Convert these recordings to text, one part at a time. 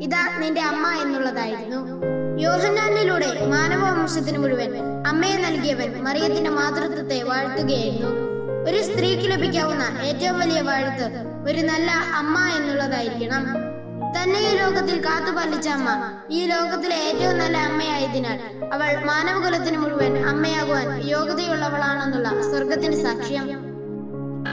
ഇതാ നിന്റെ അമ്മ എന്നുള്ളതായിരുന്നു. യോഹന്നാനിലൂടെ മാനവവംശത്തിന് മുഴുവൻ അമ്മയെ നൽകിയവൻ മറിയത്തിന്റെ മാതൃത്വത്തെ വാഴ്ത്തുകയായിരുന്നു. ഒരു സ്ത്രീക്ക് ലഭിക്കാവുന്ന ഏറ്റവും വലിയ വാഴ്ത്ത് ഒരു നല്ല അമ്മ എന്നുള്ളതായിരിക്കണം. തന്നെ ഈ ലോകത്തിൽ കാത്തുപാലിച്ച അമ്മ ഈ ലോകത്തിലെ ഏറ്റവും നല്ല അമ്മയായതിനാൽ അവൾ മാനവകുലത്തിന് മുഴുവൻ അമ്മയാകുവാൻ യോഗ്യതയുള്ളവളാണെന്നുള്ള സ്വർഗത്തിന്റെ സാക്ഷ്യം.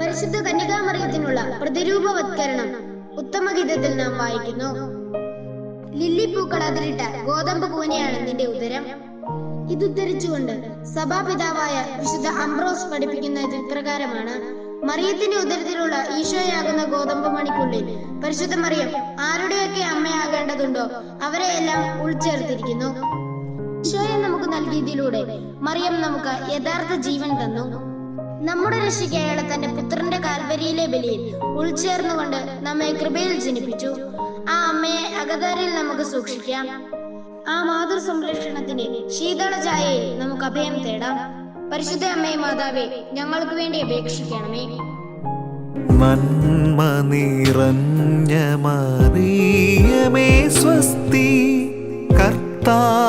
പരിശുദ്ധ കന്യകാമറിയത്തിനുള്ള പ്രതിരൂപവത്കരണം ഉത്തമഗീതത്തിൽ നാം വായിക്കുന്നു. ലില്ലിപ്പൂക്കൾ അതിലിട്ട ഗോതമ്പ് കൂനയാണ് നിന്റെ ഉദരം. ഇതുദ്ധരിച്ചുകൊണ്ട് സഭാപിതാവായ വിശുദ്ധ അംബ്രോസ് പഠിപ്പിക്കുന്ന ഇപ്രകാരമാണ് മറിയത്തിന്റെ ഉദരത്തിലുള്ള ഈശോയാകുന്ന ഗോതമ്പ് മണിക്കുള്ളിൽ പരിശുദ്ധ മറിയം ആരുടെയൊക്കെ അമ്മയാകേണ്ടതുണ്ടോ അവരെയെല്ലാം ഉൾച്ചേർത്തിരിക്കുന്നു. ഈശോയെ നമുക്ക് നൽകിയതിലൂടെ മറിയം നമുക്ക് യഥാർത്ഥ ജീവൻ തന്നു. നമ്മുടെ രക്ഷയ്ക്ക് അയാളെ തന്റെ പുത്രന്റെ കാൽവരിയിലെ ബലിയിൽ ഉൾച്ചേർന്നുകൊണ്ട് നമ്മെ കൃപയിൽ ജനിപ്പിച്ചു. ആ അമ്മയെ അകതാരിൽ നമുക്ക് സൂക്ഷിക്കാം. ആ മാതൃ സംരക്ഷണത്തിന് ശീതള ഛായയിൽ നമുക്ക് അഭയം തേടാം. പരിശുദ്ധ അമ്മയെ മാതാവേ ഞങ്ങൾക്ക് വേണ്ടി അപേക്ഷിക്കണമേ. നന്മ നിറഞ്ഞ മറിയമേ സ്വസ്തി. കർത്താവ്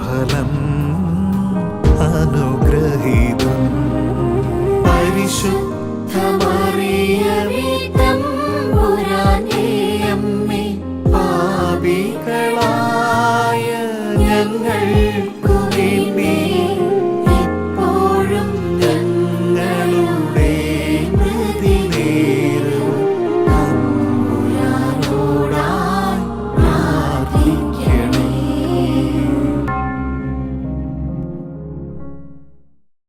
ഫലം അനുഗ്രഹീതം. പരിശുദ്ധ പാപികളായ ഞങ്ങൾ